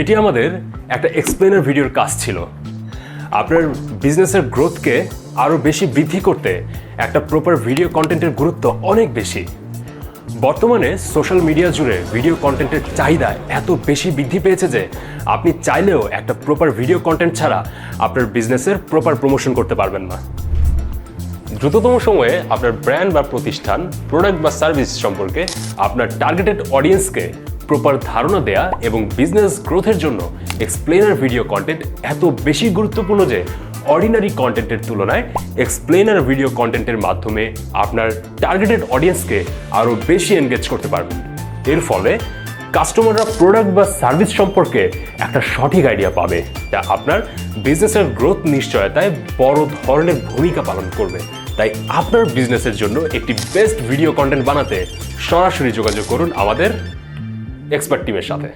এটি আমাদের একটা এক্সপ্লেনার ভিডিওর কাজ ছিল। আপনার বিজনেসের গ্রোথকে আরও বেশি বৃদ্ধি করতে একটা প্রপার ভিডিও কন্টেন্টের গুরুত্ব অনেক বেশি। বর্তমানে সোশ্যাল মিডিয়া জুড়ে ভিডিও কন্টেন্টের চাহিদা এত বেশি বৃদ্ধি পেয়েছে যে আপনি চাইলেও একটা প্রপার ভিডিও কন্টেন্ট ছাড়া আপনার বিজনেসের প্রপার প্রমোশন করতে পারবেন না। দ্রুততম সময়ে আপনার ব্র্যান্ড বা প্রতিষ্ঠান প্রোডাক্ট বা সার্ভিস সম্পর্কে আপনার টার্গেটেড অডিয়েন্সকে প্রপার ধারণা দেয়া এবং বিজনেস গ্রোথের জন্য এক্সপ্লেনার ভিডিও কন্টেন্ট এত বেশি গুরুত্বপূর্ণ যে অর্ডিনারি কন্টেন্টের তুলনায় এক্সপ্লেনার ভিডিও কন্টেন্টের মাধ্যমে আপনার টার্গেটেড অডিয়েন্সকে আরও বেশি এনগেজ করতে পারবেন। এর ফলে কাস্টমাররা প্রোডাক্ট বা সার্ভিস সম্পর্কে একটা সঠিক আইডিয়া পাবে। যা আপনার বিজনেসের গ্রোথ নিশ্চয়তায় বড় ধরনের ভূমিকা পালন করবে। তাই আপনার বিজনেসের জন্য একটি বেস্ট ভিডিও কন্টেন্ট বানাতে সরাসরি যোগাযোগ করুন আমাদের এক্সপার্ট টিমের সাথে।